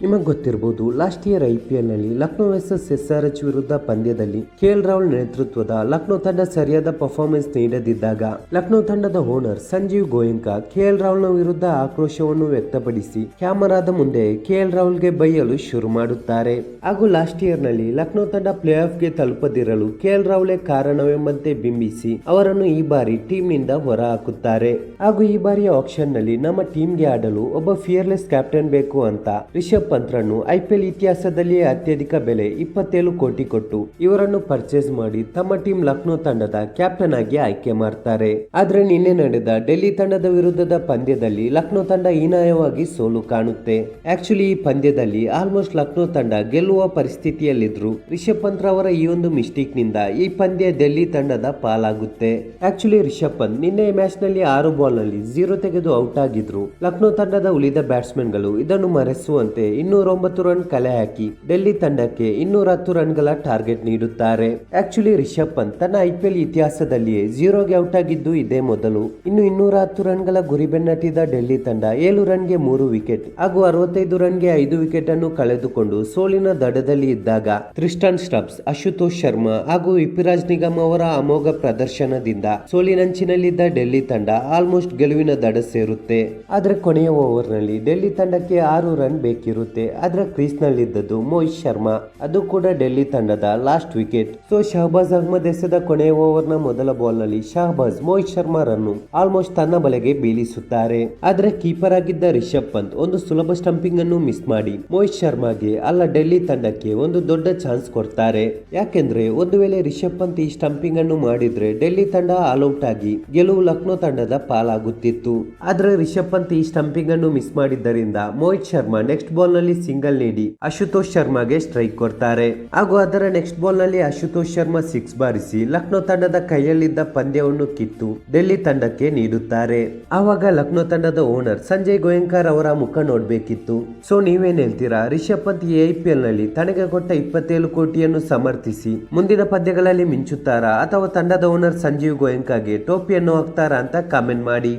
ನಿಮಗೆ ಗೊತ್ತಿರಬಹುದು last year I P ಎಲ್ನಲ್ಲಿ Lucknow versus S R H ವಿರುದ್ಧ ಪಂದ್ಯದಲ್ಲಿ ಕೆಎಲ್ ರಾಹುಲ್ ನೇತೃತ್ವದ ಲಕ್ನೋ ತಂಡ ಸರಿಯಾದ ಪರ್ಫಾರ್ಮೆನ್ಸ್ ನೀಡದಿದ್ದಾಗ, ಲಕ್ನೋ ತಂಡದ owner Sanjiv Goenka K L ವಿರುದ್ಧ ಆಕ್ರೋಶವನ್ನು ವ್ಯಕ್ತಪಡಿಸಿ ಕ್ಯಾಮರಾದ ಮುಂದೆ ಕೆಎಲ್ ರಾಹುಲ್ಗೆ ಬೈಯಲು ಶುರು ಮಾಡುತ್ತಾರೆ. ಹಾಗೂ ಲಾಸ್ಟ್ ಇಯರ್ನಲ್ಲಿ ಲಕ್ನೋ ತಂಡ ಪ್ಲೇ ಆಫ್ಗೆ ತಲುಪದಿರಲು ಕೆಎಲ್ ರಾಹುಲೇ ಕಾರಣವೆಂಬಂತೆ ಬಿಂಬಿಸಿ ಅವರನ್ನು ಈ ಬಾರಿ ಟೀಮ್ನಿಂದ ಹೊರ ಹಾಕುತ್ತಾರೆ ಹಾಗೂ ಈ ಬಾರಿಯ ಆಕ್ಷನ್ನಲ್ಲಿ ನಮ್ಮ ಟೀಮ್ಗೆ ಆಡಲು ಒಬ್ಬ ಫಿಯರ್ಲೆಸ್ ಕ್ಯಾಪ್ಟನ್ ಬೇಕು ಅಂತ ರಿಷಬ್ ಪಂತ್ರನ್ನು ಐಪಿಎಲ್ ಇತಿಹಾಸದಲ್ಲಿಯೇ ಅತ್ಯಧಿಕ ಬೆಲೆ ಇಪ್ಪತ್ತೇಳು ಕೋಟಿ ಕೊಟ್ಟು ಇವರನ್ನು ಪರ್ಚೇಸ್ ಮಾಡಿ ತಮ್ಮ ಟೀಮ್ ಲಕ್ನೋ ತಂಡದ ಕ್ಯಾಪ್ಟನ್ ಆಗಿ ಆಯ್ಕೆ ಮಾಡ್ತಾರೆ ಆದ್ರೆ ನಿನ್ನೆ ನಡೆದ ಡೆಲ್ಲಿ ತಂಡದ ವಿರುದ್ಧದ ಪಂದ್ಯದಲ್ಲಿ ಲಕ್ನೋ ತಂಡ ಹೀನಾಯವಾಗಿ ಸೋಲು ಕಾಣುತ್ತೆ ಆಕ್ಚುಲಿ ಈ ಪಂದ್ಯದಲ್ಲಿ ಆಲ್ಮೋಸ್ಟ್ ಲಕ್ನೋ ತಂಡ ಗೆಲ್ಲುವ ಪರಿಸ್ಥಿತಿಯಲ್ಲಿದ್ರು ರಿಷಬ್ ಪಂತ್ ಅವರ ಈ ಒಂದು ಮಿಸ್ಟೇಕ್ನಿಂದ ಈ ಪಂದ್ಯ ಡೆಲ್ಲಿ ತಂಡದ ಪಾಲಾಗುತ್ತೆ ಆಕ್ಚುಲಿ ರಿಷಬ್ ಪಂತ್ ನಿನ್ನೆ ಮ್ಯಾಚ್ನಲ್ಲಿ ಆರು ಬಾಲ್ನಲ್ಲಿ ಜೀರೋ ತೆಗೆದು ಔಟ್ ಆಗಿದ್ರು ಲಕ್ನೋ ತಂಡದ ಉಳಿದ ಬ್ಯಾಟ್ಸ್ಮನ್ಗಳು ಇದನ್ನು ಮರೆಸುವಂತೆ ಇನ್ನೂರ ಒಂಬತ್ತು ರನ್ ಕಲೆ ಹಾಕಿ ಡೆಲ್ಲಿ ತಂಡಕ್ಕೆ ಇನ್ನೂರ ಹತ್ತು ರನ್ಗಳ ಟಾರ್ಗೆಟ್ ನೀಡುತ್ತಾರೆ. ಆಕ್ಚುಲಿ ರಿಷಬ್ ಪಂತ್ ತನ್ನ ಐಪಿಎಲ್ ಇತಿಹಾಸದಲ್ಲಿಯೇ ಜೀರೋಗೆ ಔಟ್ ಆಗಿದ್ದು ಇದೇ ಮೊದಲು. ಇನ್ನು ಇನ್ನೂರ ಹತ್ತು ರನ್ಗಳ ಗುರಿ ಬೆನ್ನಟ್ಟಿದ ಡೆಲ್ಲಿ ತಂಡ ಏಳು ರನ್ಗೆ ಮೂರು ವಿಕೆಟ್ ಹಾಗೂ ಅರವತ್ತೈದು ರನ್ಗೆ ಐದು ವಿಕೆಟ್ ಅನ್ನು ಕಳೆದುಕೊಂಡು ಸೋಲಿನ ದಡದಲ್ಲಿ ಇದ್ದಾಗ ತ್ರಿಸ್ಟನ್ ಸ್ಟಬ್ಸ್, ಅಶುತೋಷ್ ಶರ್ಮಾ ಹಾಗೂ ಇಪಿರಾಜ್ ನಿಗಮ್ ಅವರ ಅಮೋಘ ಪ್ರದರ್ಶನದಿಂದ ಸೋಲಿನಂಚಿನಲ್ಲಿದ್ದ ಡೆಲ್ಲಿ ತಂಡ ಆಲ್ಮೋಸ್ಟ್ ಗೆಲುವಿನ ದಡ ಸೇರುತ್ತೆ. ಆದ್ರೆ ಕೊನೆಯ ಓವರ್ನಲ್ಲಿ ಡೆಲ್ಲಿ ತಂಡಕ್ಕೆ ಆರು ರನ್ ಬೇಕಿರುತ್ತೆ ಆದ್ರೆ ಕ್ರೀಸ್ ನಲ್ಲಿದ್ದದ್ದು ಮೋಹಿತ್ ಶರ್ಮಾ. ಅದು ಕೂಡ ಡೆಲ್ಲಿ ತಂಡದ last wicket so Shahbaz Ahmed ಎಸೆದ ಕೊನೆಯ ಓವರ್ನ ಮೊದಲ ಬಾಲ್ನಲ್ಲಿ ಶಹಬಾಜ್ ಮೋಹಿತ್ ಶರ್ಮಾ ರನ್ನು ಆಲ್ಮೋಸ್ಟ್ ತನ್ನ ಬಲೆಗೆ ಬೀಳಿಸುತ್ತಾರೆ. ಆದ್ರೆ ಕೀಪರ್ ಆಗಿದ್ದ ರಿಷಬ್ ಪಂತ್ ಒಂದು ಸುಲಭ ಸ್ಟಂಪಿಂಗ್ ಅನ್ನು ಮಿಸ್ ಮಾಡಿ ಮೋಹಿತ್ ಶರ್ಮಾಗೆ ಅಲ್ಲ ಡೆಲ್ಲಿ ತಂಡಕ್ಕೆ ಒಂದು ದೊಡ್ಡ ಚಾನ್ಸ್ ಕೊಡ್ತಾರೆ. ಯಾಕೆಂದ್ರೆ ಒಂದು ವೇಳೆ ರಿಷಬ್ ಪಂತ್ ಈ ಸ್ಟಂಪಿಂಗ್ ಅನ್ನು ಮಾಡಿದ್ರೆ ಡೆಲ್ಲಿ ತಂಡ ಆಲ್ಔಟ್ ಆಗಿ ಗೆಲುವು ಲಕ್ನೋ ತಂಡದ ಪಾಲಾಗುತ್ತಿತ್ತು. ಆದ್ರೆ ರಿಷಬ್ ಪಂತ್ ಈ ಸ್ಟಂಪಿಂಗ್ ಅನ್ನು ಮಿಸ್ ಮಾಡಿದ್ದರಿಂದ ಮೋಹಿತ್ ಶರ್ಮಾ ನೆಕ್ಸ್ಟ್ ಬಾಲ್ ನಲ್ಲಿ ಸಿಂಗಲ್ ನೀಡಿ ಅಶುತೋಷ್ ಶರ್ಮಾಗೆ ಸ್ಟ್ರೈಕ್ ಕೊಡ್ತಾರೆ. ಹಾಗೂ ಅದರ ನೆಕ್ಸ್ಟ್ ಬಾಲ್ನಲ್ಲಿ ಅಶುತೋಷ್ ಶರ್ಮಾ ಸಿಕ್ಸ್ ಬಾರಿಸಿ ಲಕ್ನೋ ತಂಡದ ಕೈಯಲ್ಲಿದ್ದ ಪಂದ್ಯವನ್ನು ಕಿತ್ತು ಡೆಲ್ಲಿ ತಂಡಕ್ಕೆ ನೀಡುತ್ತಾರೆ. ಆವಾಗ ಲಕ್ನೋ ತಂಡದ ಓನರ್ ಸಂಜಯ್ ಗೋಯಂಕರ್ ಅವರ ಮುಖ ನೋಡಬೇಕಿತ್ತು. ಸೊ ನೀವೇನ್ ಹೇಳ್ತೀರಾ? ರಿಷಬ್ ಪಂತ್ ಎಐಪಿಎಲ್ ಐಪಿಎಲ್ನಲ್ಲಿ ತನಗೆ ಕೊಟ್ಟ ಇಪ್ಪತ್ತೇಳು ಕೋಟಿಯನ್ನು ಸಮರ್ಥಿಸಿ ಮುಂದಿನ ಪಂದ್ಯಗಳಲ್ಲಿ ಮಿಂಚುತ್ತಾರಾ? ಅಥವಾ ತಂಡದ ಓನರ್ ಸಂಜೀವ್ ಗೋಯಂಕಾಗೆ ಟೋಪಿಯನ್ನು ಹಾಕ್ತಾರಾ ಅಂತ ಕಾಮೆಂಟ್ ಮಾಡಿ.